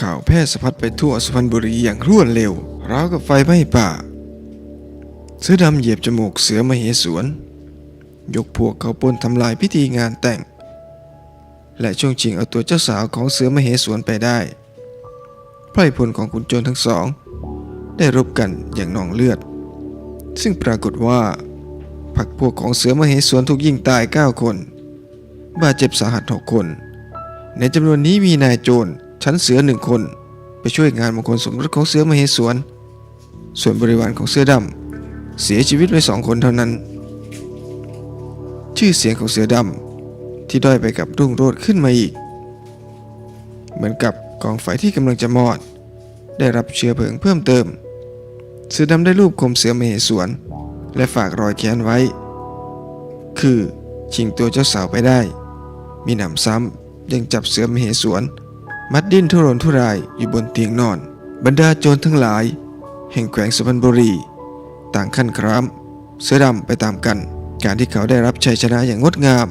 ข่าวแพร่สะพัดไปทั่วสุพรรณบุรีอย่างรวดเร็วราวกับไฟไหม้ป่า เสือดำเหยียบจมูกเสือมเหสวน ยกพวกเขาปนทำลายพิธีงานแต่ง และช่วงชิงเอาตัวเจ้าสาวของเสือมเหสวนไปได้ไพร่พลของขุนโจรทั้งสอง ได้รบกันอย่างนองเลือด ซึ่งปรากฏว่าพรรคพวกของเสือมเหสวนถูกยิงตาย 9 คน บาดเจ็บสาหัส 6 คน ในจำนวนนี้มีนายโจร ชั้นเสือหนึ่งคน ไปช่วยงานมงคลสมรสของเสือมเหสวน ส่วนบริวารของเสือดำเสียชีวิตไปสองคนเท่านั้น ชื่อเสียงของเสือดำที่ด้อยไปกับรุ่งโรจน์ขึ้นมาอีก เหมือนกับกองไฟที่กำลังจะมอด ได้รับเชื้อเพลิงเพิ่มเติม เสือดำได้รูปคมเสือมเหสวน และฝากรอยแค้นไว้ คือชิงตัวเจ้าสาวไปได้ มีหนำซ้ำยังจับเสือมเหสวน มัดดิ้นทุรนทุรายอยู่บนเตียงนอน บรรดาโจรทั้งหลาย แห่งแขวงสุพรรณบุรี ต่างขั้นครามเสือดำไปตามกัน การที่เขาได้รับชัยชนะอย่างงดงาม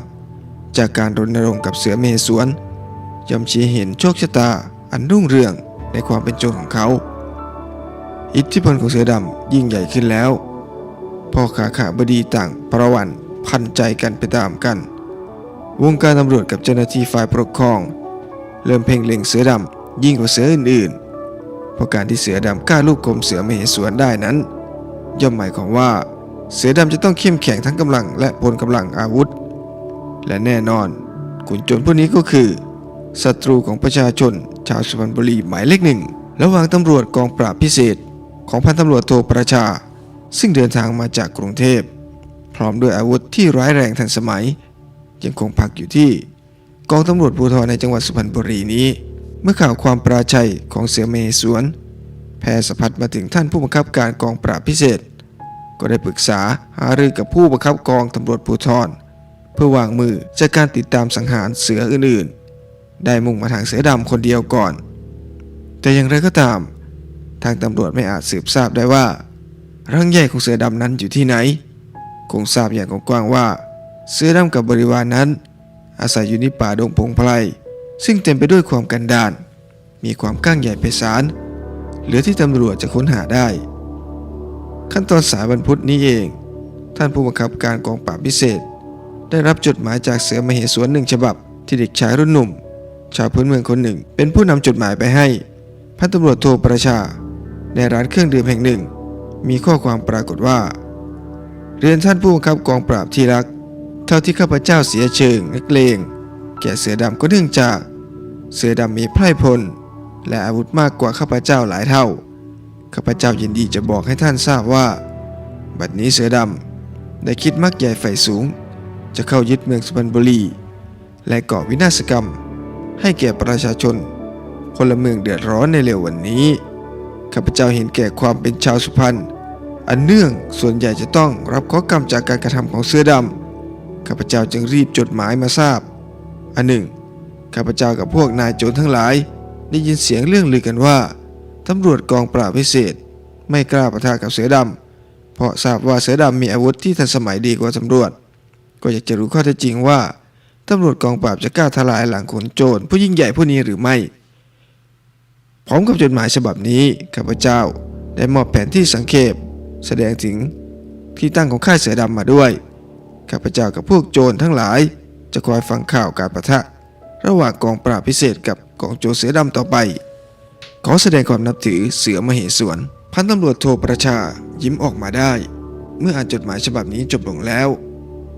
จากการรณรงค์กับเสือเมสวนย่อมชี้เห็นโชคชะตาอันรุ่งเรืองในความเป็นโจรของเขา อิทธิพลของเสือดำยิ่งใหญ่ขึ้นแล้ว พ่อขาขาบดีต่างประวันพันใจกันไปตามกัน วงการตำรวจกับเจ้าหน้าที่ฝ่ายปกครอง เริ่มเพ่งเล็งเสือดำยิ่งกว่าเสืออื่นๆ เพราะการที่เสือดำกล้าลูกกลมเสือมเหสวนได้นั้น ย่อมหมายความว่า เสือดำจะต้องเข้มแข็งทั้งกำลังและพลกำลังอาวุธ และแน่นอนขุนโจรพวกนี้ก็คือศัตรูของประชาชน ชาวสุพรรณบุรีหมายเลขหนึ่งระหว่างตำรวจกองปราบพิเศษ ของพันตำรวจโทประชา ซึ่งเดินทางมาจากกรุงเทพ พร้อมด้วยอาวุธที่ร้ายแรงทันสมัย ยังคงพักอยู่ที่ กองตำรวจภูธรในจังหวัดสุพรรณบุรีนี้ เมื่อข่าวความปราชัยของเสือเมสวนแพร่สะพัดมาถึงท่านผู้บังคับการกองปราบพิเศษ ก็ได้ปรึกษาหารือกับผู้บังคับกองตำรวจภูธรเพื่อวางมือจากการติดตามสังหารเสืออื่นๆ ได้มุ่งมาทางเสือดำคนเดียวก่อน แต่อย่างไรก็ตาม ทางตำรวจไม่อาจสืบทราบได้ว่ารังใหญ่ของเสือดำนั้นอยู่ที่ไหน คงทราบอย่างกว้างว่า เสือดำกับบริวารนั้น อาศัยอยู่ในป่าดงพงไพรซึ่งเต็มไปด้วยความกันดาน มีความก้างใหญ่ไพศาลเหลือที่ตำรวจจะค้นหาได้ ขั้นตอนสายวันพุธนี้เอง ท่านผู้บังคับการกองปราบพิเศษ ได้รับจดหมายจากเสือมเหสวนหนึ่งฉบับ ที่เด็กชายรุ่นหนุ่ม ชาวพื้นเมืองคนหนึ่ง เป็นผู้นำจดหมายไปให้พันตำรวจโทประชา ในร้านเครื่องดื่มแห่งหนึ่ง มีข้อความปรากฏว่า เรียนท่านผู้บังคับกองปราบที่รัก เท่าที่ข้าพเจ้าเสียเชิงนักเลงแก่เสือดำก็เนื่องจาก เสือดำมีไพร่พล และอาวุธมากกว่าข้าพเจ้าหลายเท่า ข้าพเจ้ายินดีจะบอกให้ท่านทราบว่า บัดนี้เสือดำได้คิดมักใหญ่ไฟสูง จะเข้ายึดเมืองสุพรรณบุรี และก่อวินาศกรรม ให้แก่ประชาชนพลเมืองเดือดร้อนในเร็ววันนี้ข้าพเจ้าเห็นแก่ความเป็นชาวสุพรรณอันเนื่องส่วนใหญ่จะต้องรับข้อกรรมจากการกระทำของเสือดำ ข้าพเจ้าจึงรีบจดหมายมาทราบ อันหนึ่งข้าพเจ้ากับพวกนายโจรทั้งหลาย ได้ยินเสียงเรื่องลือกันว่าตำรวจกองปราบพิเศษ ไม่กล้าปะทะกับเสือดำเพราะทราบว่าเสือดำมีอาวุธที่ทันสมัยดีกว่าตำรวจ ก็อยากจะรู้ข้อเท็จจริงว่าตำรวจกองปราบจะกล้าทลายหลังขนโจรผู้ยิ่งใหญ่ผู้นี้หรือไม่พร้อมกับจดหมายฉบับนี้ข้าพเจ้าได้มอบแผนที่สังเขปแสดงถึงที่ตั้งของค่ายเสือดำมาด้วย ข้าพเจ้ากับพวกโจรทั้งหลาย จะคอยฟังข่าวการประทะ ระหว่างกองปราบพิเศษกับกองโจรเสือดำต่อไป ขอแสดงความนับถือเสือมเหสวน พันตำรวจโทประชายิ้มออกมาได้ เมื่ออ่านจดหมายฉบับนี้จบลงแล้ว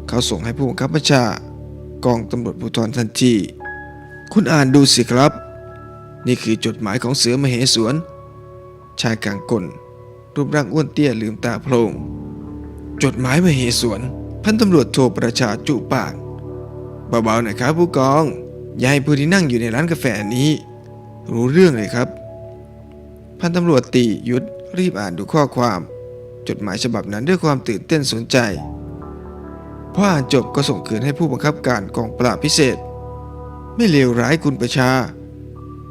เขาส่งให้ผู้บังคับบัญชากองตำรวจภูธรทันที คุณอ่านดูสิครับ นี่คือจดหมายของเสือมเหสวน ชายกลางกลรูปร่างอ้วนเตี้ยลืมตาโพลงจดหมายมเหสวน พันตำรวจโทประชาจุปากเบาๆหน่อยครับผู้กอง อย่าให้ผู้ที่นั่งอยู่ในร้านกาแฟนี้ รู้เรื่องเลยครับ พันตำรวจตียุทธรีบอ่านดูข้อความ จดหมายฉบับนั้นด้วยความตื่นเต้นสนใจพออ่านจบก็ส่งคืนให้ผู้บังคับการกองปราบพิเศษ ไม่เลวร้ายคุณประชา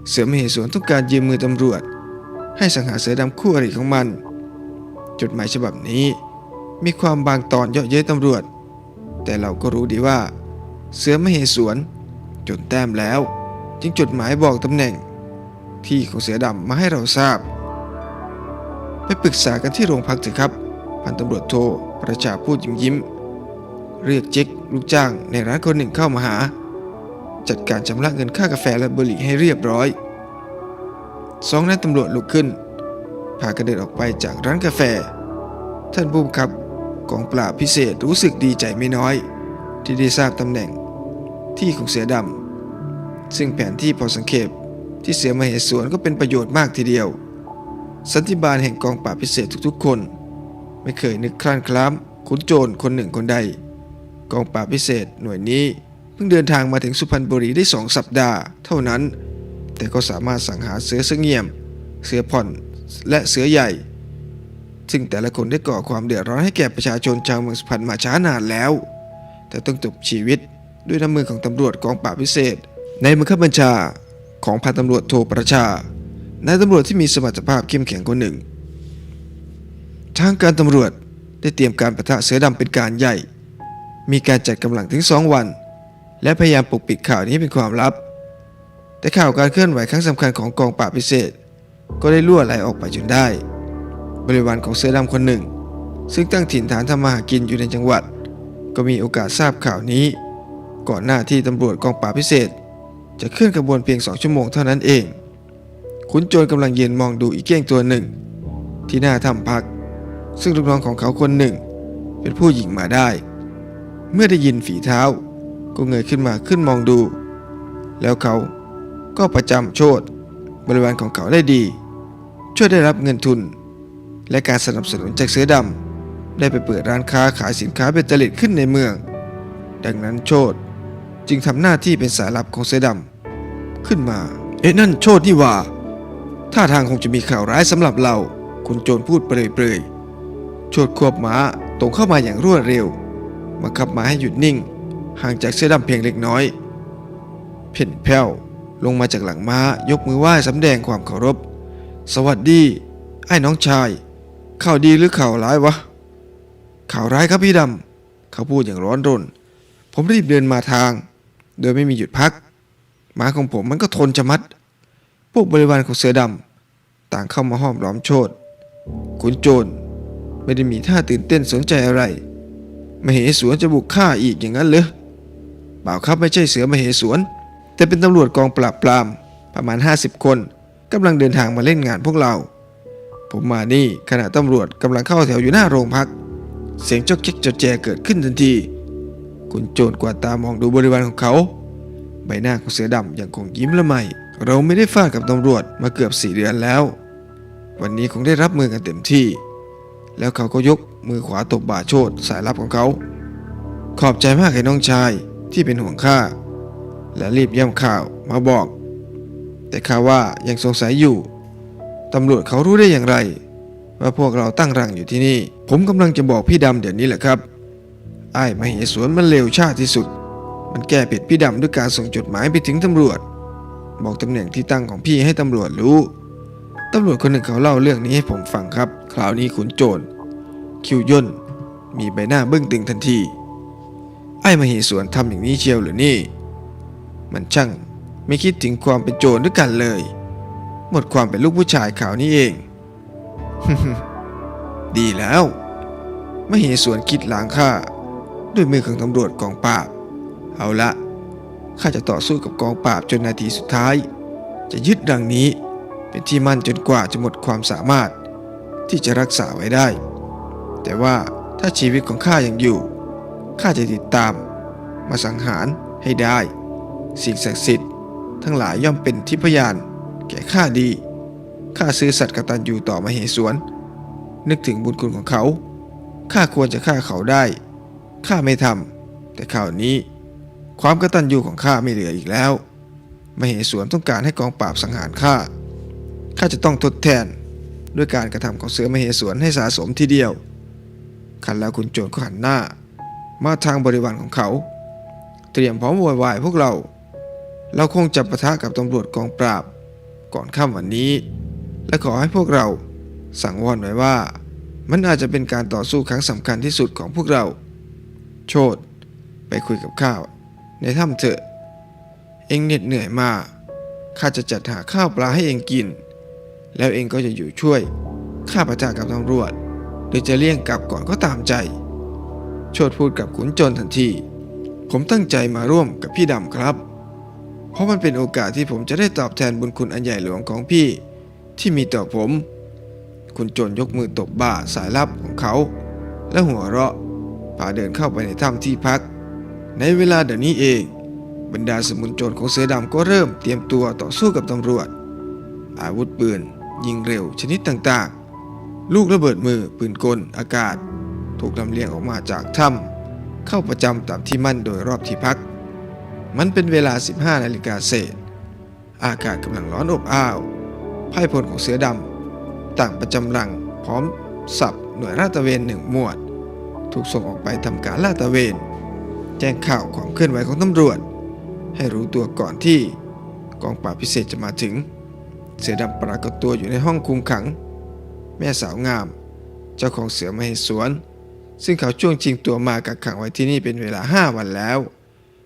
เสือมเหสวนต้องการยืมมือตำรวจ ให้สังหารเสือดำคู่อริของมัน จดหมายฉบับนี้ มีความบางตอนเยาะเย้ยตำรวจ แต่เราก็รู้ดีว่า เสือมเหสวนจนแต้มแล้ว จึงจดหมายบอกตำแหน่ง ที่ของเสือดำมาให้เราทราบ ไปปรึกษากันที่โรงพักเถอะครับ พันตำรวจโทรประชาพูดยิ้มยิ้มๆเรียกเจ๊กลูกจ้างในร้านคนหนึ่งเข้ามาหา จัดการชำระเงินค่ากาแฟและบุหรี่ให้เรียบร้อยสองนายตำรวจลุกขึ้นพากันเดินออกไปจากร้านกาแฟ ท่านผู้บังคับ กองปราบพิเศษรู้สึกดีใจไม่น้อย ที่ได้ทราบตำแหน่งที่ของเสือดำซึ่งแผนที่พอสังเขปที่เสือมาเหสวนก็เป็นประโยชน์มากทีเดียว สันติบาลแห่งกองปราบพิเศษทุกๆคน ไม่เคยนึกคลานคล้ามขุนโจรคนหนึ่งคนใด กองปราบพิเศษหน่วยนี้เพิ่งเดินทางมาถึงสุพรรณบุรีได้สองสัปดาห์เท่านั้น แต่ก็สามารถสังหารเสือเสงเงียม เสือผ่อนและเสือใหญ่ ซึ่งแต่ละคนได้ก่อความเดือดร้อนให้แก่ประชาชนชาวเมืองสุพรรณมาช้านานแล้ว แต่ต้องจบชีวิตด้วยน้ำมือของตำรวจกองปราบพิเศษ ในบังคับบัญชาของพันตำรวจโทประชานายตำรวจที่มีสมรรถภาพเข้มแข็งคนหนึ่ง ทางการตำรวจได้เตรียมการประทะเสือดำเป็นการใหญ่ มีการจัดกำลังถึงสองวัน และพยายามปกปิดข่าวนี้เป็นความลับ แต่ข่าวการเคลื่อนไหวครั้งสำคัญของกองปราบพิเศษ ก็ได้รั่วไหลออกไปจนได้ บริวารของเสือดำคนหนึ่ง ซึ่งตั้งถิ่นฐานทำมาหากินอยู่ในจังหวัด ก็มีโอกาสทราบข่าวนี้ ก่อนหน้าที่ตำรวจกองปราบพิเศษ จะเคลื่อนกระบวนเพียงสองชั่วโมงเท่านั้นเองขุนโจรกำลังเยืนมองดูอีเก้งตัวหนึ่ง ที่หน้าถ้ำพัก ซึ่งลูกน้องของเขาคนหนึ่ง เป็นผู้หญิงมาได้ เมื่อได้ยินฝีเท้า ก็เงยขึ้นมาขึ้นมองดู แล้วเขาก็ประจำโชดบริวารของเขาได้ดี ช่วยได้รับเงินทุน และการสนับสนุนจากเสือดำได้ไปเปิดร้านค้าขายสินค้าเบตเตอร์เลตขึ้นในเมือง ดังนั้นโชดจึงทำหน้าที่เป็นสายลับของเสือดำขึ้นมา เอ๊ะนั่นโชดนี่หว่าท่าทางคงจะมีข่าวร้ายสำหรับเรา คุณโจรพูดเปรยๆ โชดควบม้าตรงเข้ามาอย่างรวดเร็วบังคับม้าให้หยุดนิ่ง ห่างจากเสือดำเพียงเล็กน้อย เพ่นแผ้วลงมาจากหลังม้ายกมือไหว้สำแดงความเคารพ สวัสดี ไอ้น้องชาย ข่าวดีหรือข่าวร้ายวะ ข่าวร้ายครับพี่ดำ เขาพูดอย่างร้อนรน ผมรีบเดินมาทาง โดยไม่มีหยุดพักม้าของผมมันก็ทนจะมัด พวกบริวารของเสือดำต่างเข้ามาห้อมล้อมโชดขุนโจรไม่ได้มีท่าตื่นเต้นสนใจอะไร มเหสวนจะบุกฆ่าอีกอย่างนั้นเหรอเปล่าครับไม่ใช่เสือมเหสวน แต่เป็นตำรวจกองปราบปรามประมาณ 50 คนกำลังเดินทางมาเล่นงานพวกเรา ผมมานี่ขณะตำรวจกำลังเข้าแถวอยู่หน้าโรงพัก เสียงจอกเจ๊กจอกแจเกิดขึ้นทันที คุณโจรกวาดตามองดูบริวารของเขา ใบหน้าของเสือดำยังคงยิ้มละไม เราไม่ได้ฟาดกับตำรวจมาเกือบสี่เดือนแล้ว วันนี้คงได้รับมือกันเต็มที่ แล้วเขาก็ยกมือขวาตบบ่าโชดสายลับของเขา ขอบใจมากไอ้น้องชายที่เป็นห่วงข้าและรีบย่ำข่าวมาบอก แต่ข้าว่ายังสงสัยอยู่ ตำรวจเขารู้ได้อย่างไร ว่าพวกเราตั้งรังอยู่ที่นี่ ผมกำลังจะบอกพี่ดำเดี๋ยวนี้แหละครับไอ้มาเหสวนมันเลวชาติที่สุด มันแก้ผิดพี่ดำด้วยการส่งจดหมายไปถึงตำรวจ บอกตำแหน่งที่ตั้งของพี่ให้ตำรวจรู้ตำรวจคนหนึ่งเขาเล่าเรื่องนี้ให้ผมฟังครับ คราวนี้ขุนโจรคิวย่นมีใบหน้าเบื้องตึงทันที ไอ้มาเหสวนทำอย่างนี้เชียวหรือนี่ มันช่างไม่คิดถึงความเป็นโจรด้วยกันเลย หมดความเป็นลูกผู้ชายข่าวนี้เอง ดีแล้วมเหสวนคิดล้างข้าด้วยมือของตำรวจกองปราบ เอาละข้าจะต่อสู้กับกองปราบจนนาทีสุดท้าย จะยึดดังนี้เป็นที่มั่นจนกว่าจะหมดความสามารถ ที่จะรักษาไว้ได้ แต่ว่าถ้าชีวิตของข้ายังอยู่ข้าจะติดตาม มาสังหารให้ได้ สิ่งศักดิ์สิทธิ์ทั้งหลายย่อมเป็นทิพยาน แก่ข้าดี ข้าซื้อสัตว์กตัญญูต่อมาเหสวน นึกถึงบุญคุณของเขา ข้าควรจะฆ่าเขาได้ ข้าไม่ทำ แต่ข่าวนี้ ความกตัญญูของข้าไม่เหลืออีกแล้ว มเหสวนต้องการให้กองปราบสังหารข้า ข้าจะต้องทดแทนด้วยการกระทำของเสือมเหสวนให้สะสมทีเดียว ขันแล้วคุณโจรก็หันหน้า มาทางบริวารของเขา เตรียมพร้อมโวยวายพวกเรา เราคงจะปะทะกับตำรวจกองปราบ ก่อนค่ำวันนี้ และขอให้พวกเราสั่งวอนไว้ว่า มันอาจจะเป็นการต่อสู้ครั้งสำคัญที่สุดของพวกเรา โชดไปคุยกับข้าว ในถ้ำเถอะ เองเหน็ดเหนื่อยมาข้าจะจัดหาข้าวปลาให้เองกิน แล้วเองก็จะอยู่ช่วยข้าประจากับตำรวจหรือจะเลี่ยงกลับก่อนก็ตามใจ โชดพูดกับขุนโจรทันที ผมตั้งใจมาร่วมกับพี่ดำครับ เพราะมันเป็นโอกาสที่ผมจะได้ตอบแทนบุญคุณอันใหญ่หลวงของพี่ ที่มีต่อผม คุณโจรยกมือตบบ่าสายลับของเขา และหัวเราะพาเดินเข้าไปในถ้ำที่พัก ในเวลาเดี๋ยวนี้เอง บรรดาสมุนโจรของเสือดำก็เริ่มเตรียมตัวต่อสู้กับตำรวจ อาวุธปืน ยิงเร็วชนิดต่างๆ ลูกระเบิดมือปืนกลอากาศ ถูกลำเลียงออกมาจากถ้ำเข้าประจำตามที่มั่นโดยรอบที่พัก มันเป็นเวลา 15 นาฬิกาเศษ อากาศกำลังร้อนอบอ้าวไพ่พลของเสือดำต่างประจำรังพร้อมสับหน่วยลาดตระเวนหนึ่งหมวด ถูกส่งออกไปทำการลาดตระเวน แจ้งข่าวความเคลื่อนไหวของตำรวจ ให้รู้ตัวก่อนที่กองปราบพิเศษจะมาถึง เสือดำปรากฏตัวอยู่ในห้องคุมขัง แม่สาวงาม เจ้าของเสือมเหสวน ซึ่งเขาช่วงชิงตัวมากักขังไว้ที่นี่เป็นเวลาห้าวันแล้ว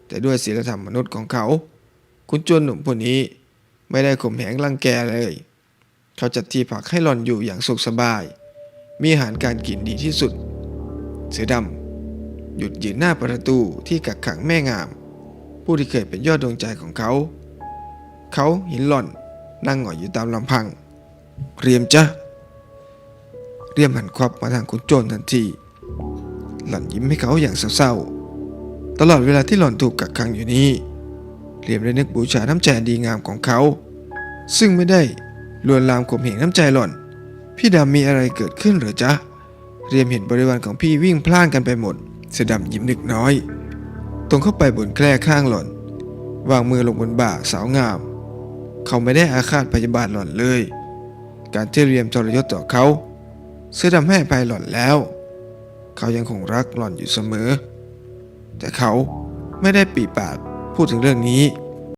แต่ด้วยศีลธรรมมนุษย์ของเขา คุณจวนหนุ่มผู้นี้ไม่ได้ข่มเหงรังแกเลย เขาจัดที่พักให้หล่อนอยู่อย่างสุขสบาย มีอาหารการกินดีที่สุด เสือดำหยุดยืนหน้าประตูที่กักขังแม่งาม ผู้ที่เคยเป็นยอดดวงใจของเขา เขาเห็นหล่อนนั่งหงอยอยู่ตามลำพัง เรียมจ้ะเรียมหันควับมาทางคุณโจรทันที หล่อนยิ้มให้เขาอย่างเศร้าๆ ตลอดเวลาที่หล่อนถูกกักขังอยู่นี้เรียมได้นึกบูชาน้ำใจดีงามของเขา ซึ่งไม่ได้ลวนลามข่มเหงน้ำใจหล่อน พี่ดำมีอะไรเกิดขึ้นหรือจ๊ะเรียมเห็นบริวารของพี่วิ่งพล่านกันไปหมด เสอดำยิ้มนึกน้อย ตรงเข้าไปบนแคร่ข้างหล่อน วางมือลงบนบ่าสาวงาม เขาไม่ได้อาฆาตพยาบาทหล่อนเลย การที่เรียมทรยศต่อเขา เสื้อดำให้ภัยหล่อนแล้ว เขายังคงรักหล่อนอยู่เสมอ แต่เขาไม่ได้ปีปากพูดถึงเรื่องนี้